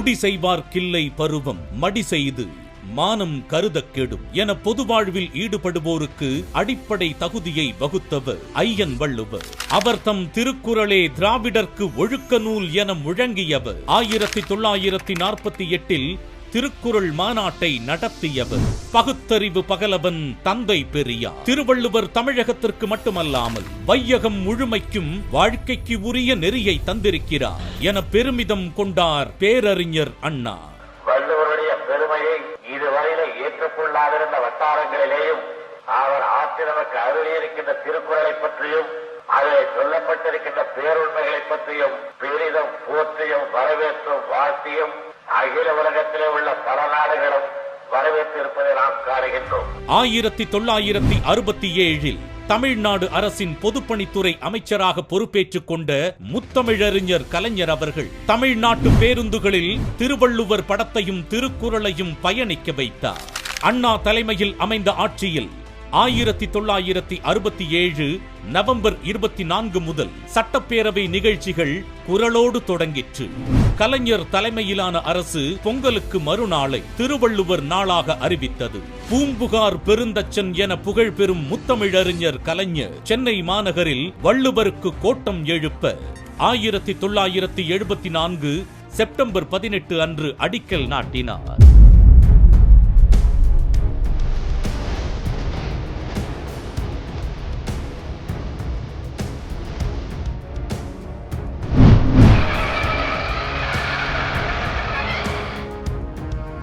குடி செய்வார் கில்லை பருவம் மடி செய்து மானம் கருதக் கெடும் என பொது வாழ்வில் ஈடுபடுவோருக்கு அடிப்படை தகுதியை வகுத்தவர் ஐயன் வள்ளுவர். அவர் தம் திருக்குறளே திராவிடர்க்கு ஒழுக்க நூல் என முழங்கியவர். ஆயிரத்தி தொள்ளாயிரத்தி நாற்பத்தி எட்டில் திருக்குறள் மாநாட்டை நடத்தியவர். பகுத்தறிவு பகலவன் தந்தை பெரியார். திருவள்ளுவர் தமிழகத்திற்கு மட்டுமல்லாமல் வையகம் முழுமைக்கும் வாழ்க்கைக்கு உரிய நெறியை தந்திருக்கிறார் என பெருமிதம் கொண்டார் பேரறிஞர் அண்ணா. வள்ளுவருடைய பெருமையை இதுவரையில ஏற்றுக்கொள்ளாதிருந்த வட்டாரங்களிலேயும் அவர் ஆற்றி நமக்கு அருளியிருக்கின்ற திருக்குறளை பற்றியும் அதில் சொல்லப்பட்டிருக்கின்ற பேருண்மைகளை பற்றியும் பெரிதும் போற்றியும் வரவேற்றும் வாழ்த்தியும் அகில உலகத்திலே உள்ள பல நாடுகளும் வரவேற்றிருப்பதை நாம் காணுகின்றோம். ஆயிரத்தி தொள்ளாயிரத்தி அறுபத்தி ஏழில் தமிழ்நாடு அரசின் பொதுப்பணித்துறை அமைச்சராக பொறுப்பேற்றுக் கொண்ட முத்தமிழறிஞர் கலைஞர் அவர்கள் தமிழ்நாட்டு பேருந்துகளில் திருவள்ளுவர் படத்தையும் திருக்குறளையும் பயணிக்க வைத்தார். அண்ணா தலைமையில் அமைந்த ஆட்சியில் ஆயிரத்தி தொள்ளாயிரத்தி அறுபத்தி ஏழு நவம்பர் இருபத்தி நான்கு முதல் சட்டப்பேரவை நிகழ்ச்சிகள் குரலோடு தொடங்கிற்று. கலைஞர் தலைமையிலான அரசு பொங்கலுக்கு மறுநாளை திருவள்ளுவர் நாளாக அறிவித்தது. பூம்புகார் பெருந்தச்சன் என புகழ் பெறும் முத்தமிழறிஞர் கலைஞர் சென்னை மாநகரில் வள்ளுவருக்கு கோட்டம் எழுப்ப. ஆயிரத்தி தொள்ளாயிரத்தி எழுபத்தி நான்கு செப்டம்பர் பதினெட்டு அன்று அடிக்கல் நாட்டினார்.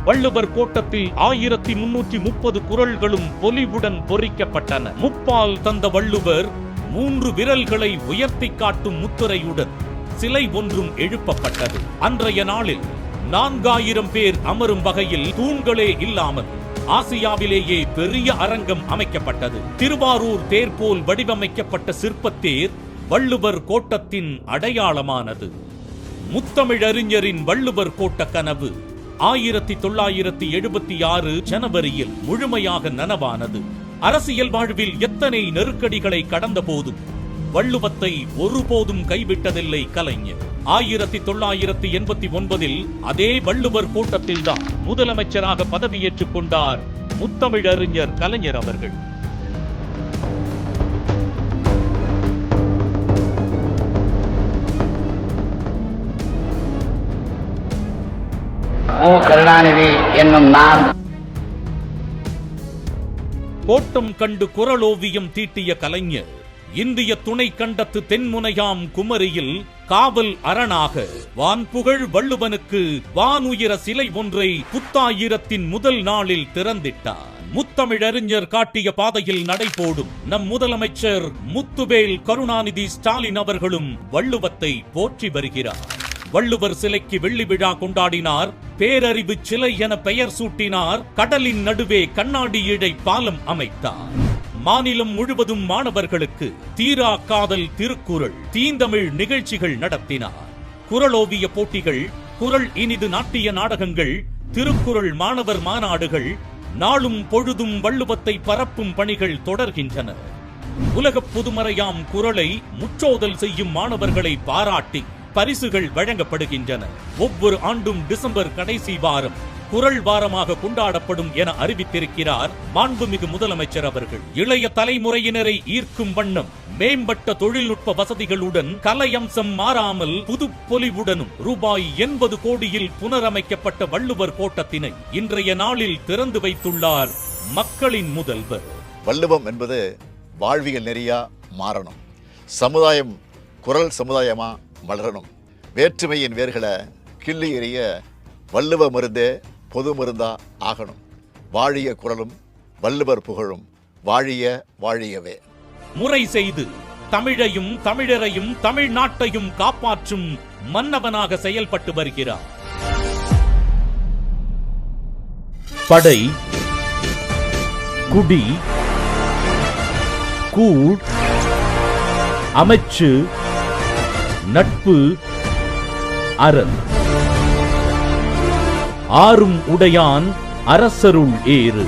வள்ளுவர் கோட்டத்தில் ஆயிரத்தி முன்னூற்றி முப்பது குரல்களும் பொலிவுடன் பொறிக்கப்பட்டன. முப்பால் தந்த வள்ளுவர் மூன்று விரல்களை உயர்த்தி காட்டும் முத்திரையுடன் சிலை ஒன்றும் எழுப்பப்பட்டது. அன்றைய நாளில் நான்காயிரம் பேர் அமரும் வகையில் தூண்களே இல்லாமல் ஆசியாவிலேயே பெரிய அரங்கம் அமைக்கப்பட்டது. திருவாரூர் தேர் போல் வடிவமைக்கப்பட்ட சிற்பத்தேர் வள்ளுவர் கோட்டத்தின் அடையாளமானது. முத்தமிழறிஞரின் வள்ளுவர் கோட்ட கனவு ஆயிரத்தி தொள்ளாயிரத்தி எழுபத்தி ஆறு ஜனவரியில் முழுமையாக நனவானது. அரசியல் வாழ்வில் எத்தனை நெருக்கடிகளை கடந்த போதும் வள்ளுவத்தை ஒருபோதும் கைவிட்டதில்லை கலைஞர். ஆயிரத்தி தொள்ளாயிரத்தி எண்பத்தி ஒன்பதில் அதே வள்ளுவர் கூட்டத்தில்தான் முதலமைச்சராக பதவியேற்றுக் கொண்டார் முத்தமிழறிஞர் கலைஞர் அவர்கள். மு கருணாநிதி என்னும் நான். கோட்டம் கண்டு குரலோவியம் தீட்டிய கலைஞர் இந்திய துணை கண்டத்து தென்முனையாம் குமரியில் காவல் அரணாக வான்புகழ் வள்ளுவனுக்கு வானுயர சிலை ஒன்றை புத்தாயிரத்தின் முதல் நாளில் திறந்திட்டார். முத்தமிழறிஞர் காட்டிய பாதையில் நடைபோடும் நம் முதலமைச்சர் முத்துவேல் கருணாநிதி ஸ்டாலின் அவர்களும் வள்ளுவத்தை போற்றி வருகிறார். வள்ளுவர் சிலைக்கு வெள்ளி விழா கொண்டாடினார். பேரறிவு சிலை என பெயர் சூட்டினார். கடலின் நடுவே கண்ணாடி இழை பாலம் அமைத்தார். மாநிலம் முழுவதும் மாணவர்களுக்கு தீரா காதல் திருக்குறள் தீந்தமிழ் நிகழ்ச்சிகள் நடத்தினார். குரலோவிய போட்டிகள் குரல் இனிது நாட்டிய நாடகங்கள் திருக்குறள் மாணவர் மாநாடுகள் நாளும் பொழுதும் வள்ளுவத்தை பரப்பும் பணிகள் தொடர்கின்றன. உலகப் பொதுமறையாம் குரலை முற்றோதல் செய்யும் மாணவர்களை பாராட்டி பரிசுகள் வழங்கப்படுகின்றன. ஒவ்வொரு ஆண்டும் டிசம்பர் கடைசி வாரம் குரல் வாரமாக கொண்டாடப்படும் என அறிவித்திருக்கிறார் மாண்புமிகு முதலமைச்சர் அவர்கள். இளைய தலைமுறையினரை ஈர்க்கும் வண்ணம் மேம்பட்ட தொழில்நுட்ப வசதிகளுடன் கலையம்சம் மாறாமல் புதுப்பொலிவுடனும் ரூபாய் எண்பது கோடியில் புனரமைக்கப்பட்ட வள்ளுவர் கோட்டத்தினை இன்றைய நாளில் திறந்து வைத்துள்ளார் மக்களின் முதல்வர். வள்ளுவம் என்பது வாழ்வியல் நெறியா மாறணும். சமுதாயம் குரல் சமுதாயமா வளரணும். வேற்றுமையின் வேர்களை கிள்ளி எறிய வள்ளுவ மருந்தே பொது மருந்தா ஆகணும். வாழிய குரலும் வள்ளுவர் புகழும். வாழிய வாழியவே. முறை செய்து தமிழையும் தமிழரையும் தமிழ்நாட்டையும் காப்பாற்றும் மன்னவனாக செயல்பட்டு வருகிறார். படை குடி கூழ் அமைச்சு நட்பு அரண். ஆறும் உடையான் அரசருள் ஏறு.